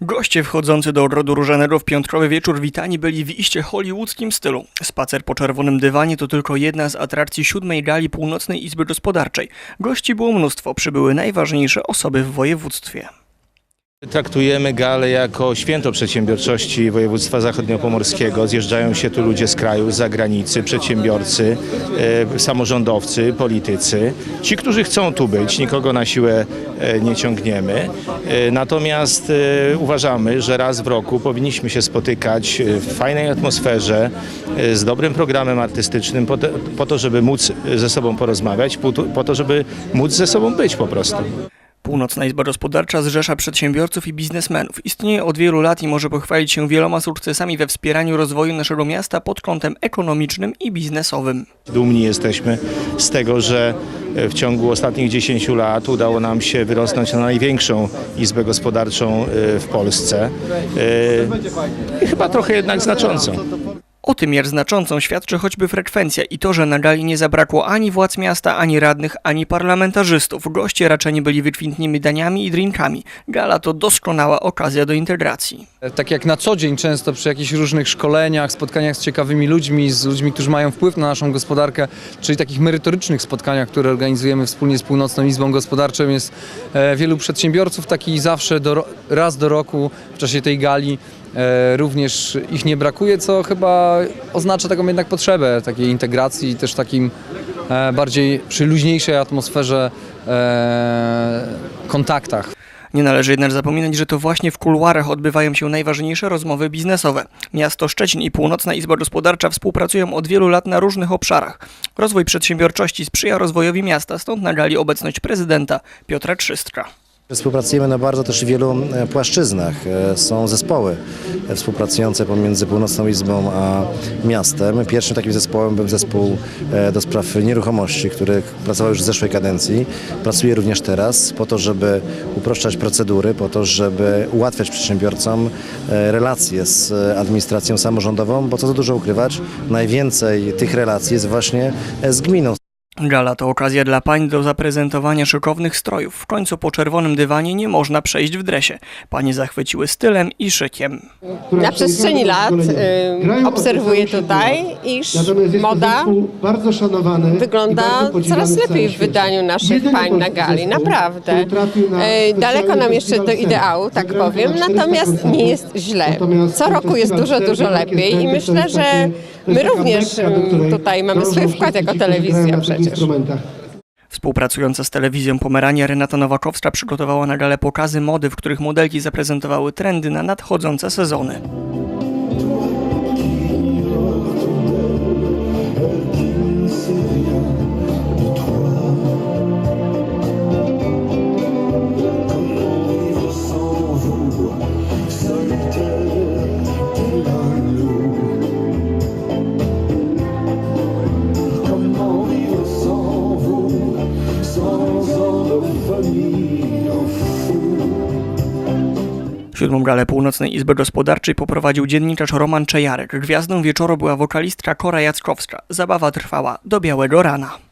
Goście wchodzący do ogrodu różanego w piątkowy wieczór witani byli w iście hollywoodzkim stylu. Spacer po czerwonym dywanie to tylko jedna z atrakcji siódmej gali Północnej Izby Gospodarczej. Gości było mnóstwo, przybyły najważniejsze osoby w województwie. Traktujemy galę jako święto przedsiębiorczości województwa zachodniopomorskiego. Zjeżdżają się tu ludzie z kraju, z zagranicy, przedsiębiorcy, e, samorządowcy, politycy. Ci, którzy chcą tu być, nikogo na siłę e, nie ciągniemy. E, natomiast e, uważamy, że raz w roku powinniśmy się spotykać e, w fajnej atmosferze, e, z dobrym programem artystycznym, po to, po to żeby móc ze sobą porozmawiać, po to, żeby móc ze sobą być po prostu. Północna Izba Gospodarcza zrzesza przedsiębiorców i biznesmenów. Istnieje od wielu lat i może pochwalić się wieloma sukcesami we wspieraniu rozwoju naszego miasta pod kątem ekonomicznym i biznesowym. Dumni jesteśmy z tego, że e, w ciągu ostatnich 10 lat udało nam się wyrosnąć na największą izbę gospodarczą e, w Polsce. E, chyba trochę jednak znaczącą. O tym, jak znaczącą świadczy choćby frekwencja i to, że na gali nie zabrakło ani władz miasta, ani radnych, ani parlamentarzystów. Goście raczeni byli wykwintnymi daniami i drinkami. Gala to doskonała okazja do integracji. Tak jak na co dzień często przy jakichś różnych szkoleniach, spotkaniach z ciekawymi ludźmi, z ludźmi, którzy mają wpływ na naszą gospodarkę, czyli takich merytorycznych spotkaniach, które organizujemy wspólnie z Północną Izbą Gospodarczą jest e, wielu przedsiębiorców, taki zawsze do, raz do roku w czasie tej gali również ich nie brakuje, co chyba oznacza taką jednak potrzebę takiej integracji i też takim e, bardziej przy luźniejszej atmosferze e, kontaktach. Nie należy jednak zapominać, że to właśnie w kuluarach odbywają się najważniejsze rozmowy biznesowe. Miasto Szczecin i Północna Izba Gospodarcza współpracują od wielu lat na różnych obszarach. Rozwój przedsiębiorczości sprzyja rozwojowi miasta, stąd na gali obecność prezydenta Piotra Trzystka. Współpracujemy na bardzo też wielu e, płaszczyznach. E, Są zespoły e, współpracujące pomiędzy Północną Izbą a miastem. Pierwszym takim zespołem był zespół do spraw nieruchomości, który pracował już w zeszłej kadencji. Pracuje również teraz po to, żeby uproszczać procedury, po to, żeby ułatwiać przedsiębiorcom relacje z administracją samorządową, bo co tu dużo ukrywać, najwięcej tych relacji jest właśnie z gminą. Gala to okazja dla pań do zaprezentowania szykownych strojów. W końcu po czerwonym dywanie nie można przejść w dresie. Panie zachwyciły stylem i szykiem. Na przestrzeni lat y, obserwuję tutaj, iż moda bardzo szanowany wygląda coraz lepiej w wydaniu naszych pań na gali, naprawdę. Y, Daleko nam jeszcze do ideału, tak powiem, natomiast nie jest źle. Co roku jest dużo, dużo lepiej i myślę, że my również y, tutaj mamy swój wkład jako telewizja przecież. Współpracująca z telewizją Pomerania Renata Nowakowska przygotowała na galę pokazy mody, w których modelki zaprezentowały trendy na nadchodzące sezony. Siódmą galę Północnej Izby Gospodarczej poprowadził dziennikarz Roman Czejarek. Gwiazdą wieczoru była wokalistka Kora Jackowska. Zabawa trwała do białego rana.